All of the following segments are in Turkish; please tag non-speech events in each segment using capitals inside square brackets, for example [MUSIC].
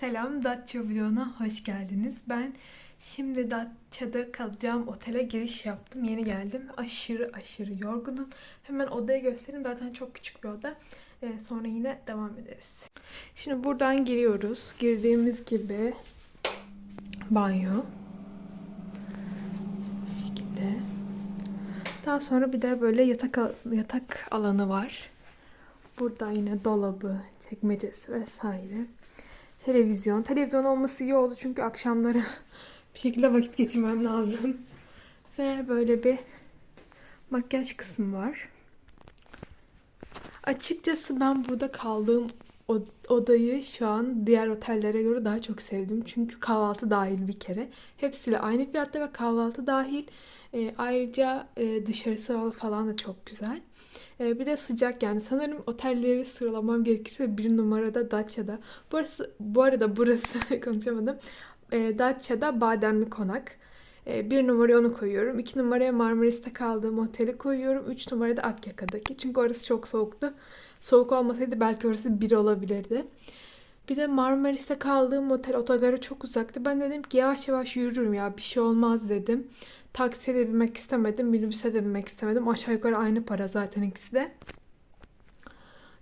Selam. Datça vloguna hoş geldiniz. Ben şimdi Datça'da kalacağım otele giriş yaptım. Yeni geldim. Aşırı aşırı yorgunum. Hemen odayı göstereyim. Zaten çok küçük bir oda. Ee, sonra yine devam ederiz. Şimdi buradan giriyoruz. Girdiğimiz gibi banyo. Bu şekilde. Daha sonra bir de böyle yatak yatak alanı var. Burada yine dolabı, çekmecesi vesaire. Televizyon. Televizyon olması iyi oldu çünkü akşamları [LAUGHS] bir şekilde vakit geçirmem lazım. [LAUGHS] Ve böyle bir makyaj kısmı var. Açıkçası ben burada kaldığım odayı şu an diğer otellere göre daha çok sevdim. Çünkü kahvaltı dahil bir kere. Hepsiyle aynı fiyatta ve kahvaltı dahil. E, ayrıca e, dışarısı falan da çok güzel. E, bir de sıcak yani. Sanırım otelleri sıralamam gerekirse bir numarada Datça'da. Burası, bu arada burası [LAUGHS] konuşamadım. E, Datça'da Bademli Konak. E, bir numaraya onu koyuyorum. İki numaraya Marmaris'te kaldığım oteli koyuyorum. Üç numarada Akyaka'daki. Çünkü orası çok soğuktu. Soğuk olmasaydı belki orası bir olabilirdi. Bir de Marmaris'te kaldığım otel otogara çok uzaktı. Ben dedim ki yavaş yavaş yürürüm ya bir şey olmaz dedim. Taksiye de binmek istemedim, minibüse de binmek istemedim. Aşağı yukarı aynı para zaten ikisi de.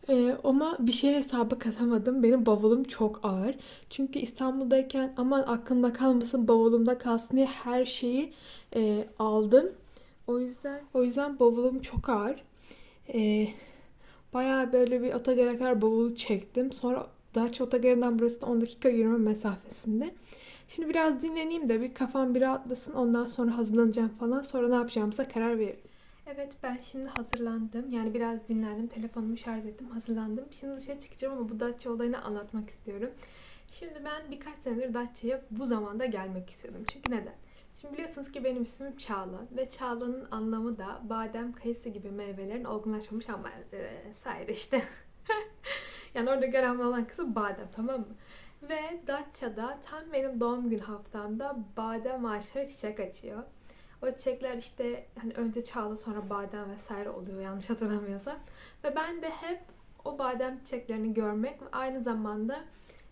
Ee, ama bir şey hesaba katamadım. Benim bavulum çok ağır. Çünkü İstanbul'dayken aman aklımda kalmasın, bavulumda kalsın diye her şeyi e, aldım. O yüzden o yüzden bavulum çok ağır. Ee, bayağı böyle bir otogara kadar bavulu çektim. Sonra Datça otogarından burası da 10 dakika yürüme mesafesinde. Şimdi biraz dinleneyim de bir kafam bir rahatlasın. Ondan sonra hazırlanacağım falan. Sonra ne yapacağımıza karar veririm. Evet ben şimdi hazırlandım. Yani biraz dinlendim. Telefonumu şarj ettim. Hazırlandım. Şimdi dışarı çıkacağım ama bu Datça olayını anlatmak istiyorum. Şimdi ben birkaç senedir Datça'ya bu zamanda gelmek istiyordum. Çünkü neden? Şimdi biliyorsunuz ki benim ismim Çağla ve Çağla'nın anlamı da badem, kayısı gibi meyvelerin olgunlaşmamış ama vesaire işte. [LAUGHS] yani orada önemli olan kısım badem tamam mı? Ve Datça'da tam benim doğum gün haftamda badem ağaçları çiçek açıyor. O çiçekler işte hani önce çağla sonra badem vesaire oluyor yanlış hatırlamıyorsam. Ve ben de hep o badem çiçeklerini görmek ve aynı zamanda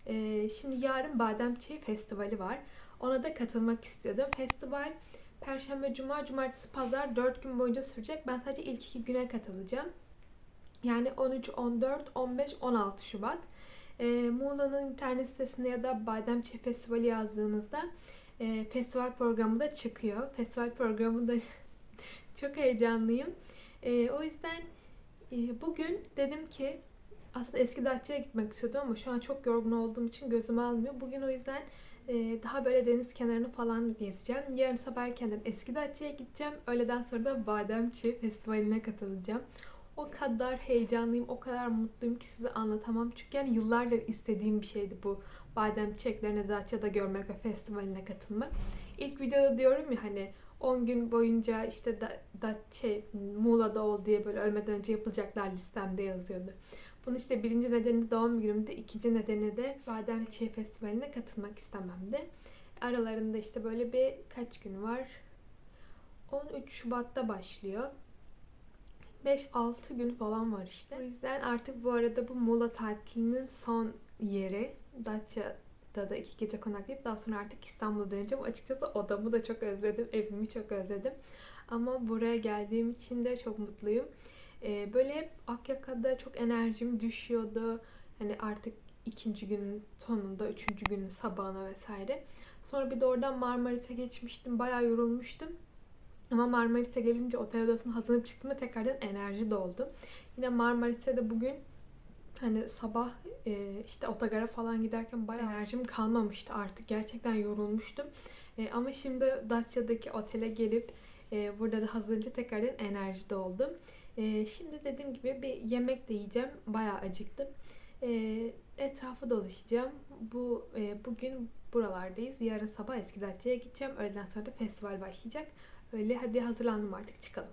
e, şimdi yarın badem çiçeği festivali var. Ona da katılmak istiyordum. Festival Perşembe, Cuma, Cumartesi, Pazar 4 gün boyunca sürecek. Ben sadece ilk iki güne katılacağım. Yani 13, 14, 15, 16 Şubat. E, Muğla'nın internet sitesinde ya da Badem Çiğ Festivali yazdığınızda e, festival programı da çıkıyor. Festival programı da [LAUGHS] çok heyecanlıyım. E, o yüzden e, bugün dedim ki aslında eski Datça'ya gitmek istiyordum ama şu an çok yorgun olduğum için gözüm almıyor. Bugün o yüzden e, daha böyle deniz kenarını falan gezeceğim. Yarın sabah erkenden eski Datça'ya gideceğim. Öğleden sonra da Bademçi Festivali'ne katılacağım. O kadar heyecanlıyım, o kadar mutluyum ki size anlatamam. Çünkü yani yıllardır istediğim bir şeydi bu badem çiçeklerini Datça'da görmek ve festivaline katılmak. İlk videoda diyorum ya hani 10 gün boyunca işte da, da şey, Muğla'da ol diye böyle ölmeden önce yapılacaklar listemde yazıyordu. Bunun işte birinci nedeni doğum günümde, ikinci nedeni de Badem Çiğ Festivali'ne katılmak istememdi. Aralarında işte böyle bir kaç gün var? 13 Şubat'ta başlıyor. 5-6 gün falan var işte. O yüzden artık bu arada bu Muğla tatilinin son yeri. Datça'da da iki gece konaklayıp daha sonra artık İstanbul'a döneceğim. Açıkçası odamı da çok özledim. Evimi çok özledim. Ama buraya geldiğim için de çok mutluyum. Ee, böyle hep Akyaka'da çok enerjim düşüyordu. Hani artık ikinci günün sonunda, üçüncü günün sabahına vesaire. Sonra bir de oradan Marmaris'e geçmiştim. Bayağı yorulmuştum. Ama Marmaris'e gelince otel odasına hazırlanıp çıktığımda tekrardan enerji doldu. Yine Marmaris'e de bugün hani sabah e, işte otogara falan giderken bayağı enerjim kalmamıştı artık. Gerçekten yorulmuştum. E, ama şimdi Datça'daki otele gelip e, burada da hazırlanınca tekrardan enerji doldum. E, şimdi dediğim gibi bir yemek de yiyeceğim. Bayağı acıktım. E, etrafı dolaşacağım. Bu e, bugün buralardayız. Yarın sabah eski Datça'ya gideceğim. Öğleden sonra da festival başlayacak. Öyle hadi hazırlandım artık çıkalım.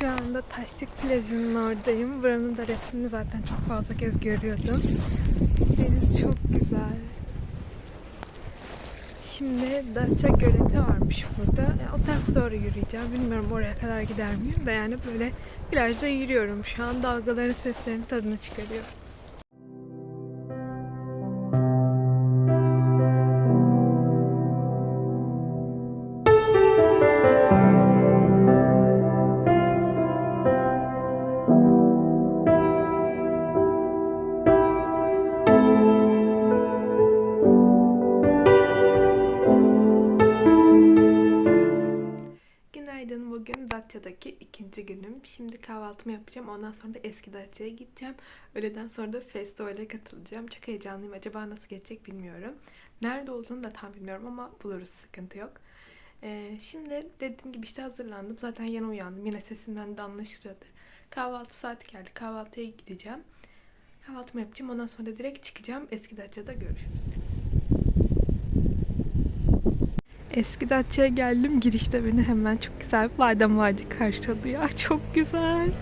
Şu anda taş Aşık plajının oradayım. Buranın da resmini zaten çok fazla kez görüyordum. Deniz çok güzel. Şimdi Datça Göleti varmış burada. Yani o tarafa doğru yürüyeceğim. Bilmiyorum oraya kadar gider miyim de yani böyle plajda yürüyorum. Şu an dalgaların seslerinin tadını çıkarıyorum. Kahvaltımı yapacağım. Ondan sonra da eski Datça'ya gideceğim. Öğleden sonra da festivale katılacağım. Çok heyecanlıyım. Acaba nasıl geçecek bilmiyorum. Nerede olduğunu da tam bilmiyorum ama buluruz. Sıkıntı yok. Ee, şimdi dediğim gibi işte hazırlandım. Zaten yeni uyandım. Yine sesinden de anlaşılıyordur. Kahvaltı saati geldi. Kahvaltıya gideceğim. Kahvaltımı yapacağım. Ondan sonra direkt çıkacağım. Eski Datça'da görüşürüz. Eski Datça'ya geldim. Girişte beni hemen çok güzel bir badem ağacı karşıladı ya. [LAUGHS] Çok güzel.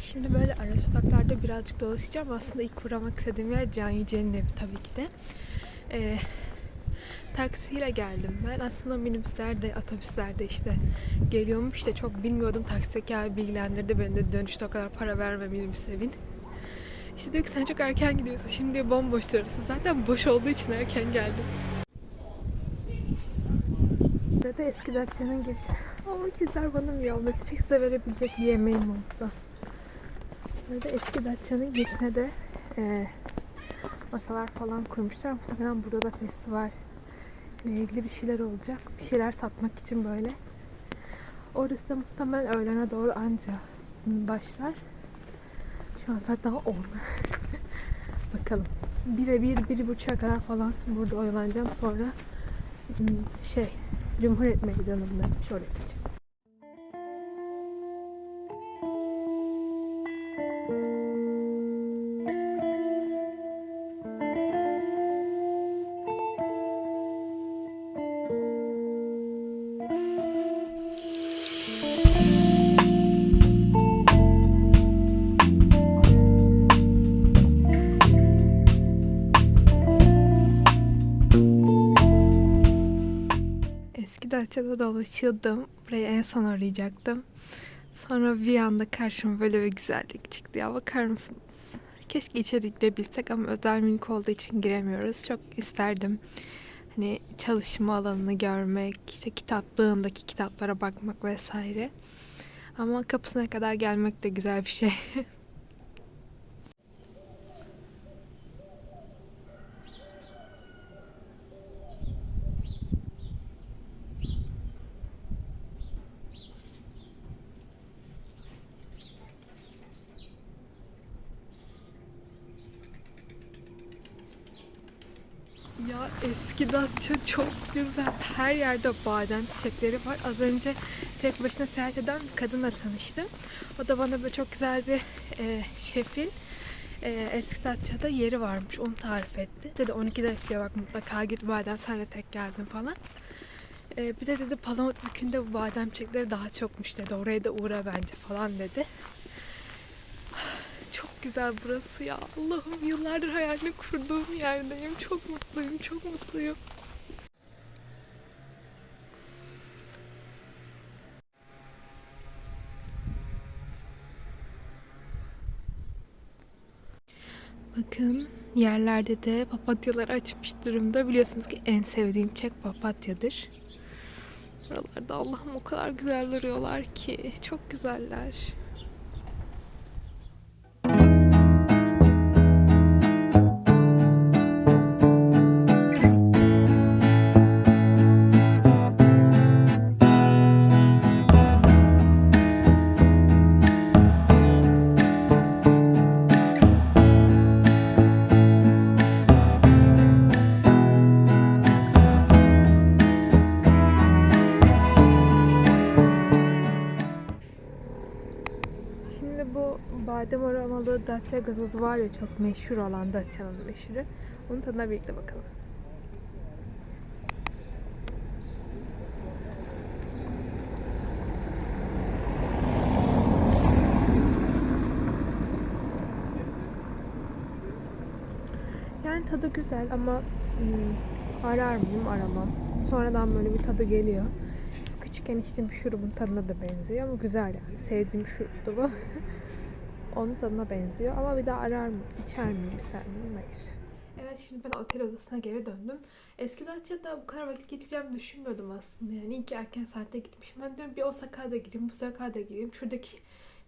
Şimdi böyle ara sokaklarda birazcık dolaşacağım. Aslında ilk uğramak istediğim yer Can Yücel'in evi tabii ki de. Ee, taksiyle geldim ben. Aslında minibüslerde, otobüslerde işte geliyormuş işte çok bilmiyordum. Taksideki abi bilgilendirdi beni de dönüşte o kadar para verme minibüse bin. İşte diyor ki sen çok erken gidiyorsun. Şimdi bomboş orası. Zaten boş olduğu için erken geldim. Burada eski Datça'nın girişi. Ama kızlar bana yolda size verebilecek bir yemeğim olsa. Burada eski Datça'nın girişine de e, masalar falan kurmuşlar. Muhtemelen burada da festival ile ilgili bir şeyler olacak. Bir şeyler satmak için böyle. Orası da muhtemelen öğlene doğru anca başlar. Şu an saat daha 10. Bakalım. Bire bir, bir buçuğa kadar falan burada oyalanacağım. Sonra hmm, şey, Cumhuriyet Meydanı'nda şöyle gideceğim. Datça'da dolaşıyordum. Burayı en son arayacaktım. Sonra bir anda karşıma böyle bir güzellik çıktı. Ya bakar mısınız? Keşke içeri girebilsek ama özel mülk olduğu için giremiyoruz. Çok isterdim. Hani çalışma alanını görmek, işte kitaplığındaki kitaplara bakmak vesaire. Ama kapısına kadar gelmek de güzel bir şey. [LAUGHS] Ya eski Datça çok güzel. Her yerde badem çiçekleri var. Az önce tek başına seyahat eden bir kadınla tanıştım. O da bana böyle çok güzel bir e, şefin e, eski Datça'da yeri varmış. Onu tarif etti. Dedi 12 dakika bak mutlaka git badem sen de tek geldin falan. E, bir de dedi Palamutbükü'nde bu badem çiçekleri daha çokmuş dedi. Oraya da uğra bence falan dedi. Güzel burası ya. Allah'ım yıllardır hayalini kurduğum yerdeyim. Çok mutluyum, çok mutluyum. Bakın yerlerde de papatyalar açmış durumda. Biliyorsunuz ki en sevdiğim çiçek papatyadır. Buralarda Allah'ım o kadar güzel duruyorlar ki. Çok güzeller. Datça gazozu var ya çok meşhur olan Datça'nın meşhuru. Onun tadına birlikte bakalım. Yani tadı güzel ama hmm, arar mıyım aramam. Sonradan böyle bir tadı geliyor. Küçükken içtiğim şurubun tadına da benziyor ama güzel yani. Sevdiğim şuruptu bu. [LAUGHS] Onun tadına benziyor ama bir daha arar mı, içer miyim, ister miyim? Hayır. Evet şimdi ben otel odasına geri döndüm. Eski Datça'da bu kadar vakit geçireceğimi düşünmüyordum aslında. Yani ki erken saatte gitmişim. Ben diyorum bir o sokağa da gireyim, bu sokağa da gireyim. Şuradaki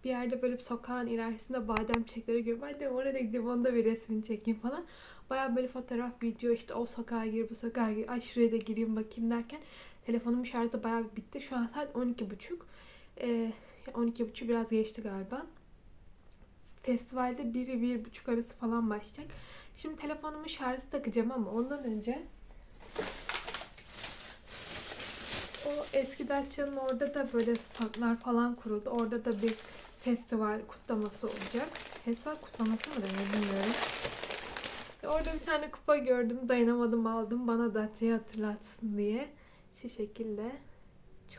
bir yerde böyle bir sokağın ilerisinde badem çiçekleri görüyorum. Ben de oraya gideyim onda bir resmini çekeyim falan. Baya böyle fotoğraf, video işte o sokağa gir, bu sokağa gir, ay şuraya da gireyim bakayım derken telefonum şarjı bir bitti. Şu an saat 12.30. Ee, 12.30 biraz geçti galiba. Festivalde 1-1.30 arası falan başlayacak. Şimdi telefonumu şarjı takacağım ama ondan önce o eski Datça'nın orada da böyle standlar falan kuruldu. Orada da bir festival kutlaması olacak. Festival kutlaması mı denir bilmiyorum. Orada bir tane kupa gördüm. Dayanamadım aldım. Bana Datça'yı hatırlatsın diye. Şu şekilde.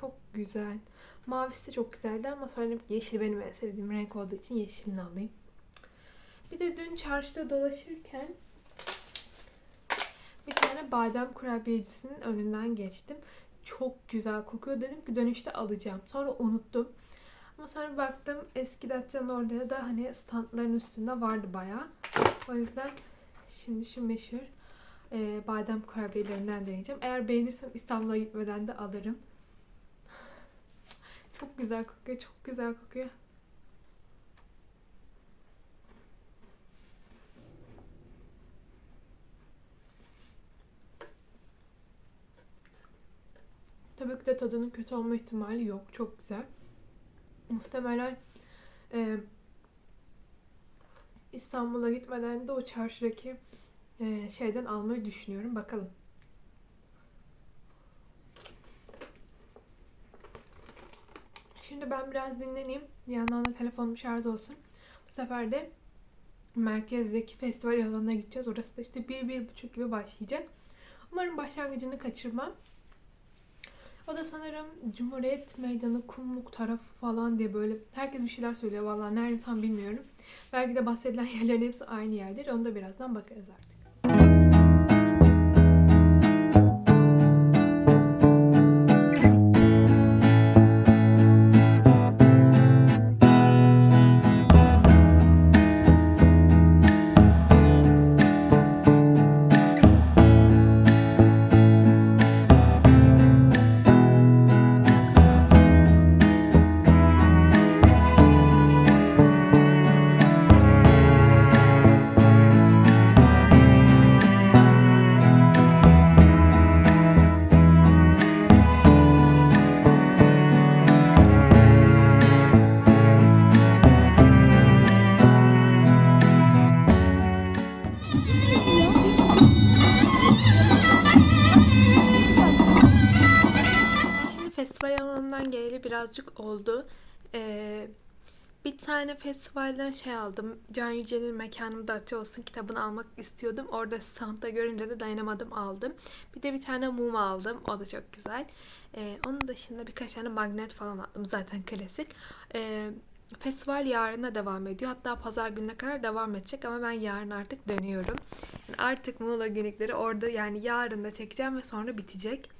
Çok güzel. Mavisi de çok güzeldi ama sonra yeşil benim en sevdiğim renk olduğu için yeşilini alayım. Bir de dün çarşıda dolaşırken bir tane badem kurabiyecisinin önünden geçtim. Çok güzel kokuyor. Dedim ki dönüşte alacağım. Sonra unuttum. Ama sonra baktım eski Datça'nın orada da hani standların üstünde vardı bayağı. O yüzden şimdi şu meşhur e, badem kurabiyelerinden deneyeceğim. Eğer beğenirsem İstanbul'a gitmeden de alırım. Çok güzel kokuyor. Çok güzel kokuyor. Tabii ki de tadının kötü olma ihtimali yok. Çok güzel. Muhtemelen e, İstanbul'a gitmeden de o çarşıdaki e, şeyden almayı düşünüyorum. Bakalım. Şimdi ben biraz dinleneyim. Bir yandan da telefonum şarj olsun. Bu sefer de merkezdeki festival alanına gideceğiz. Orası da işte bir, bir buçuk gibi başlayacak. Umarım başlangıcını kaçırmam. O da sanırım Cumhuriyet Meydanı, Kumluk tarafı falan diye böyle herkes bir şeyler söylüyor. Vallahi nerede tam bilmiyorum. Belki de bahsedilen [LAUGHS] yerlerin hepsi aynı yerdir. Onu da birazdan bakarız artık. Tane festivalden şey aldım. Can Yücel'in Mekanım Datça Olsun kitabını almak istiyordum. Orada standta görünce de dayanamadım aldım. Bir de bir tane mum aldım. O da çok güzel. Ee, onun dışında birkaç tane magnet falan aldım. Zaten klasik. Ee, festival yarına devam ediyor. Hatta pazar gününe kadar devam edecek ama ben yarın artık dönüyorum. Yani artık Muğla günlükleri orada yani yarın da çekeceğim ve sonra bitecek.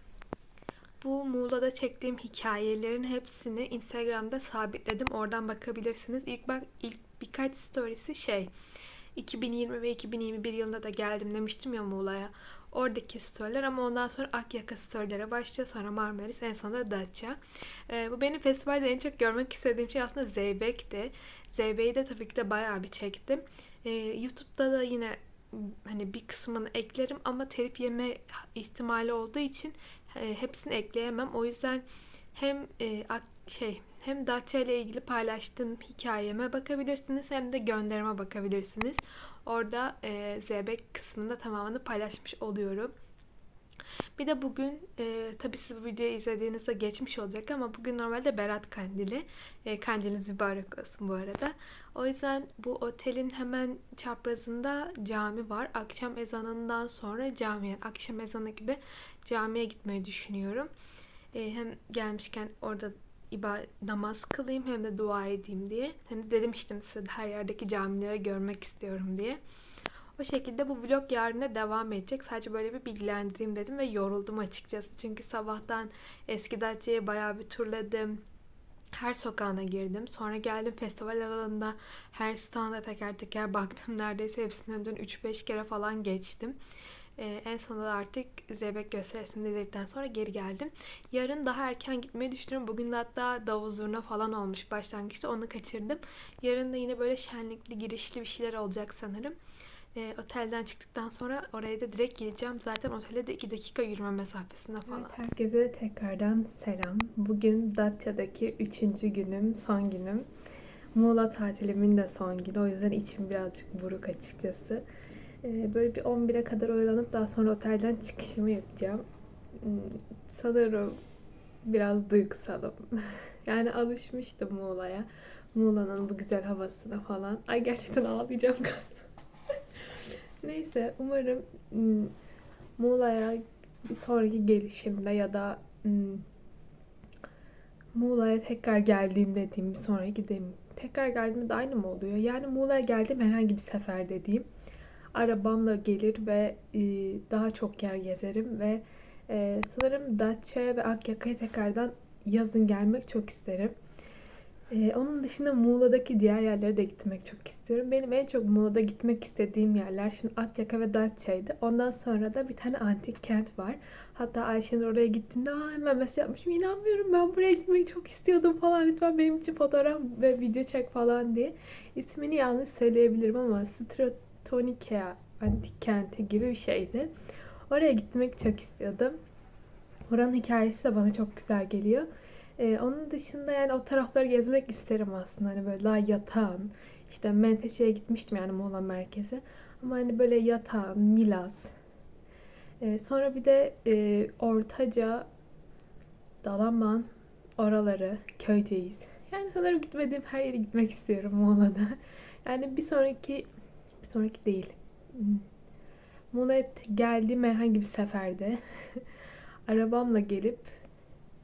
Bu Muğla'da çektiğim hikayelerin hepsini Instagram'da sabitledim. Oradan bakabilirsiniz. İlk bak ilk birkaç storiesi şey 2020 ve 2021 yılında da geldim demiştim ya Muğla'ya. Oradaki storyler ama ondan sonra Akyaka storylere başlıyor. Sonra Marmaris en sonunda Datça. Ee, bu benim festivalde en çok görmek istediğim şey aslında Zeybek'ti. Zeybek'i de tabii ki de bayağı bir çektim. Ee, YouTube'da da yine hani bir kısmını eklerim ama telif yeme ihtimali olduğu için e, hepsini ekleyemem. O yüzden hem e, şey hem Datça ile ilgili paylaştığım hikayeme bakabilirsiniz hem de gönderime bakabilirsiniz. Orada e, Zeybek kısmında tamamını paylaşmış oluyorum. Bir de bugün e, tabii siz bu videoyu izlediğinizde geçmiş olacak ama bugün normalde Berat Kandili. E, kandiliniz mübarek olsun bu arada. O yüzden bu otelin hemen çaprazında cami var. Akşam ezanından sonra camiye, akşam ezanı gibi camiye gitmeyi düşünüyorum. E, hem gelmişken orada namaz kılayım hem de dua edeyim diye. Hem de demiştim size de her yerdeki camileri görmek istiyorum diye. O şekilde bu vlog yarına devam edecek. Sadece böyle bir bilgilendireyim dedim ve yoruldum açıkçası. Çünkü sabahtan eski Datça'yı bayağı bir turladım. Her sokağına girdim. Sonra geldim festival alanında her standa teker teker baktım. Neredeyse hepsinin önünden 3-5 kere falan geçtim. Ee, en sonunda da artık Zeybek gösterisini izledikten sonra geri geldim. Yarın daha erken gitmeyi düşünüyorum. Bugün de hatta davul zurna falan olmuş başlangıçta. Onu kaçırdım. Yarın da yine böyle şenlikli girişli bir şeyler olacak sanırım. Ee, otelden çıktıktan sonra oraya da direkt gideceğim. Zaten otele de 2 dakika yürüme mesafesinde falan. Evet, herkese tekrardan selam. Bugün Datça'daki 3. günüm, son günüm. Muğla tatilimin de son günü. O yüzden içim birazcık buruk açıkçası. Ee, böyle bir 11'e kadar oyalanıp daha sonra otelden çıkışımı yapacağım. Hmm, Sanırım biraz duygusalım. [LAUGHS] Yani alışmıştım Muğla'ya. Muğla'nın bu güzel havasına falan. Ay gerçekten ağlayacağım galiba. Neyse umarım Muğla'ya bir sonraki gelişimde ya da Muğla'ya tekrar geldiğimde diyeyim bir sonraki gideyim. Tekrar geldiğimde de aynı mı oluyor? Yani Muğla'ya geldiğim herhangi bir sefer dediğim arabamla gelir ve daha çok yer gezerim ve sanırım Datça'ya ve Akyaka'ya tekrardan yazın gelmek çok isterim. E, onun dışında Muğla'daki diğer yerlere de gitmek çok istiyorum. Benim en çok Muğla'da gitmek istediğim yerler şimdi Akyaka ve Datça'ydı. Ondan sonra da bir tane antik kent var. Hatta Ayşenur oraya gittiğinde Aa, hemen mesaj yapmışım. İnanmıyorum ben buraya gitmeyi çok istiyordum falan. Lütfen benim için fotoğraf ve video çek falan diye. İsmini yanlış söyleyebilirim ama Stratonikea antik kenti gibi bir şeydi. Oraya gitmek çok istiyordum. Oranın hikayesi de bana çok güzel geliyor. Ee, onun dışında yani o tarafları gezmek isterim aslında. Hani böyle daha yatağın. İşte Menteşe'ye gitmiştim yani Muğla merkeze. Ama hani böyle yatağın, Milas. Ee, sonra bir de e, Ortaca, Dalaman, oraları, Köyceğiz. Yani sanırım gitmediğim her yere gitmek istiyorum Muğla'da. [LAUGHS] Yani bir sonraki, bir sonraki değil. Muğla'ya geldiğim herhangi bir seferde [LAUGHS] arabamla gelip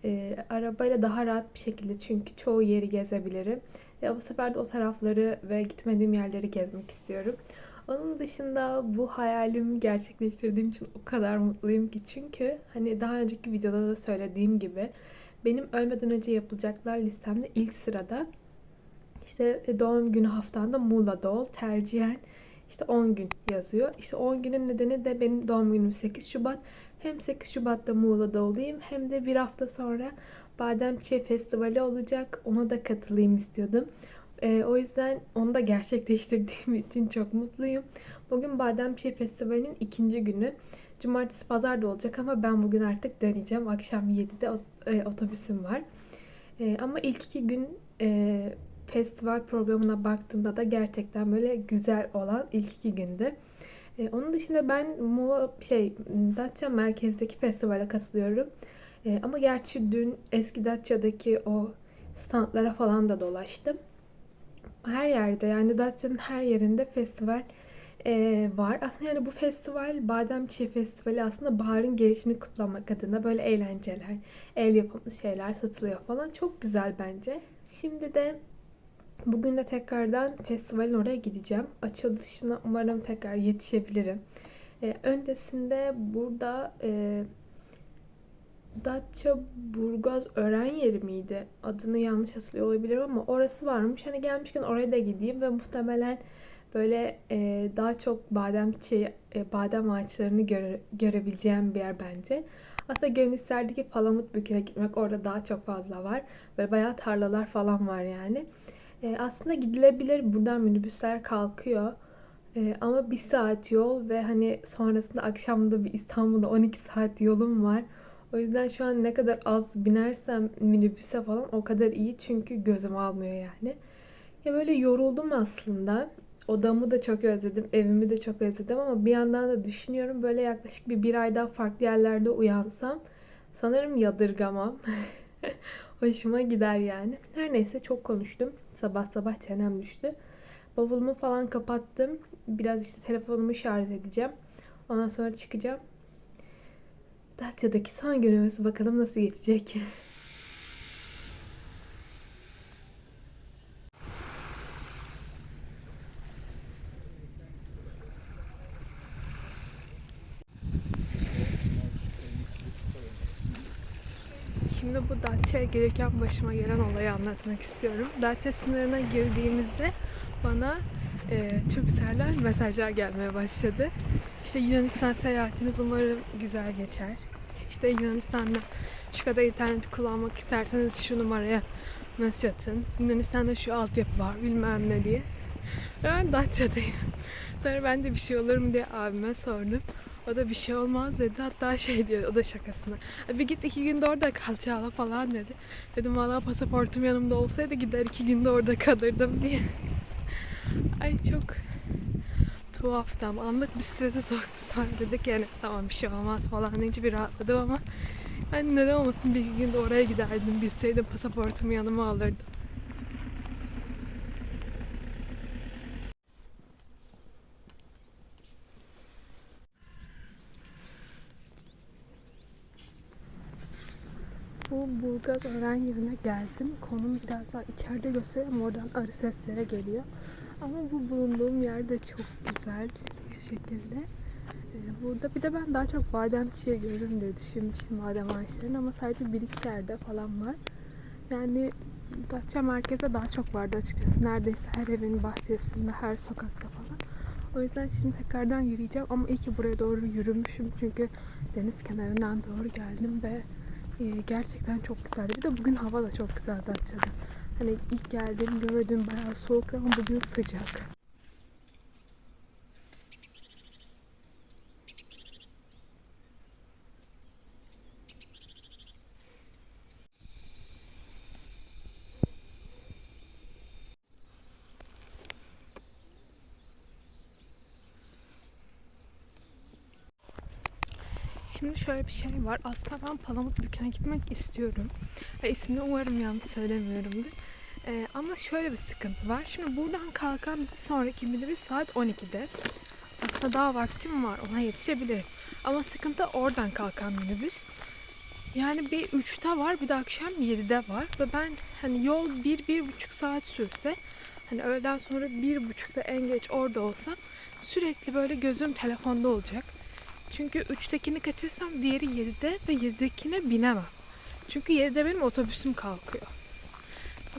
e, arabayla daha rahat bir şekilde çünkü çoğu yeri gezebilirim. Ve bu sefer de o tarafları ve gitmediğim yerleri gezmek istiyorum. Onun dışında bu hayalimi gerçekleştirdiğim için o kadar mutluyum ki çünkü hani daha önceki videoda da söylediğim gibi benim ölmeden önce yapılacaklar listemde ilk sırada işte doğum günü haftamda Muğla'da ol tercihen işte 10 gün yazıyor. İşte 10 günün nedeni de benim doğum günüm 8 Şubat. Hem 8 Şubat'ta Muğla'da olayım hem de bir hafta sonra Bademçi Festivali olacak. Ona da katılayım istiyordum. Ee, o yüzden onu da gerçekleştirdiğim [LAUGHS] için çok mutluyum. Bugün Bademçi Festivali'nin ikinci günü. Cumartesi pazar da olacak ama ben bugün artık döneceğim. Akşam 7'de e, otobüsüm var. E, ama ilk iki gün e, festival programına baktığımda da gerçekten böyle güzel olan ilk iki günde. Ee, onun dışında ben Muğla şey Datça merkezdeki festivale katılıyorum. Ee, ama gerçi dün eski Datça'daki o standlara falan da dolaştım. Her yerde yani Datça'nın her yerinde festival e, var. Aslında yani bu festival Bademçi Festivali aslında baharın gelişini kutlamak adına böyle eğlenceler, el yapımı şeyler satılıyor falan. Çok güzel bence. Şimdi de Bugün de tekrardan festivalin oraya gideceğim. Açılışına umarım tekrar yetişebilirim. E, öncesinde burada e, Datça Burgaz Ören yeri miydi? Adını yanlış hatırlıyor olabilirim ama orası varmış. Hani gelmişken oraya da gideyim ve muhtemelen böyle e, daha çok badem çiğ, e, badem ağaçlarını göre, görebileceğim bir yer bence. Aslında gönül isterdi Palamut Bükü'ne gitmek. Orada daha çok fazla var. Böyle bayağı tarlalar falan var yani. E, aslında gidilebilir. Buradan minibüsler kalkıyor. E, ama bir saat yol ve hani sonrasında akşamda bir İstanbul'da 12 saat yolum var. O yüzden şu an ne kadar az binersem minibüse falan o kadar iyi çünkü gözüm almıyor yani. Ya böyle yoruldum aslında. Odamı da çok özledim, evimi de çok özledim ama bir yandan da düşünüyorum böyle yaklaşık bir bir ay daha farklı yerlerde uyansam sanırım yadırgamam. [LAUGHS] Hoşuma gider yani. Her neyse çok konuştum. Sabah sabah çenem düştü. Bavulumu falan kapattım. Biraz işte telefonumu şarj edeceğim. Ondan sonra çıkacağım. Datça'daki son günümüz bakalım nasıl geçecek. [LAUGHS] Şimdi bu Datça'ya gelirken başıma gelen olayı anlatmak istiyorum. Datça sınırına girdiğimizde bana e, Türkcell'den mesajlar gelmeye başladı. İşte Yunanistan seyahatiniz umarım güzel geçer. İşte Yunanistan'da şu kadar internet kullanmak isterseniz şu numaraya mesaj atın. Yunanistan'da şu altyapı var bilmem ne diye. Ben Datça'dayım. Sonra ben de bir şey olur mu diye abime sordum. O da bir şey olmaz dedi. Hatta şey diyor o da şakasına. Bir git iki günde orada kal Çağla falan dedi. Dedim valla pasaportum yanımda olsaydı gider iki günde orada kalırdım [LAUGHS] diye. Ay çok tuhaftı ama anlık bir strese soktu. Sonra dedik yani tamam bir şey olmaz falan deyince bir rahatladım ama hani neden olmasın bir iki günde oraya giderdim bilseydim pasaportumu yanıma alırdım. Bu Burgaz öğren yerine geldim. Konum biraz daha içeride göstereyim. Oradan arı seslere geliyor. Ama bu bulunduğum yer de çok güzel. Şu şekilde. Ee, Burada bir de ben daha çok badem çiçeği görürüm diye düşünmüştüm badem ağaçlarının ama sadece bir iki yerde falan var. Yani Datça merkeze daha çok vardı açıkçası. Neredeyse her evin bahçesinde, her sokakta falan. O yüzden şimdi tekrardan yürüyeceğim ama iyi ki buraya doğru yürümüşüm çünkü deniz kenarından doğru geldim ve ee, gerçekten çok güzeldi. Bir de bugün hava da çok güzeldi Datça'da. Hani ilk geldiğim gün ve bayağı soğuk ama bugün sıcak. Şimdi şöyle bir şey var. Aslında ben Palamutbükü'ne gitmek istiyorum. E, ismini umarım yanlış söylemiyorumdur. E, ama şöyle bir sıkıntı var. Şimdi buradan kalkan sonraki minibüs saat 12'de. Aslında daha vaktim var. Ona yetişebilirim. Ama sıkıntı oradan kalkan minibüs. Yani bir 3'te var bir de akşam 7'de var. Ve ben hani yol 1-1,5 saat sürse hani öğleden sonra 1,5'da en geç orada olsam sürekli böyle gözüm telefonda olacak. Çünkü 3'tekini kaçırsam diğeri 7'de ve 7'dekine binemem. Çünkü 7'de benim otobüsüm kalkıyor.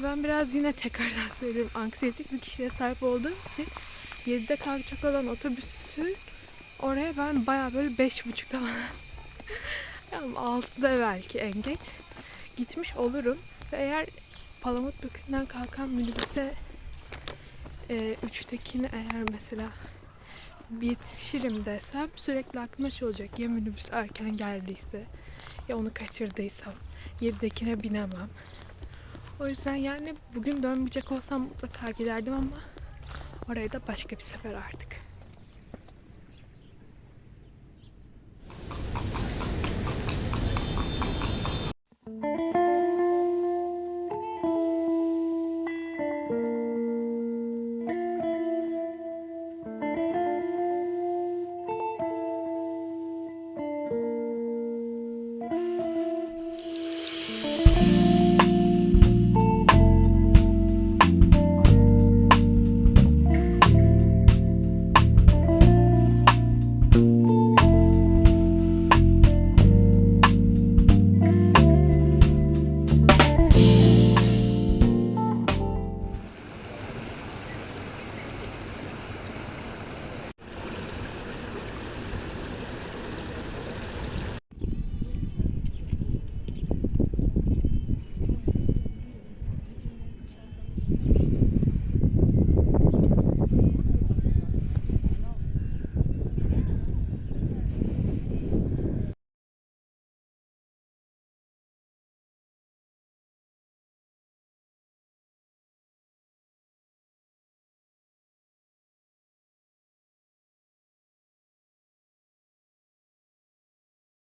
Ben biraz yine tekrardan [LAUGHS] söylüyorum anksiyetik bir kişiye sahip olduğum için 7'de kalkacak olan otobüsü oraya ben baya böyle 5.30'da falan [LAUGHS] yani 6'da belki en geç gitmiş olurum. Ve eğer Palamutbükü'nden kalkan minibüse e, 3'tekini eğer mesela yetişirim desem sürekli aklıma şey olacak. Ya minibüs erken geldiyse ya onu kaçırdıysam 7'dekine binemem. O yüzden yani bugün dönmeyecek olsam mutlaka giderdim ama oraya da başka bir sefer artık.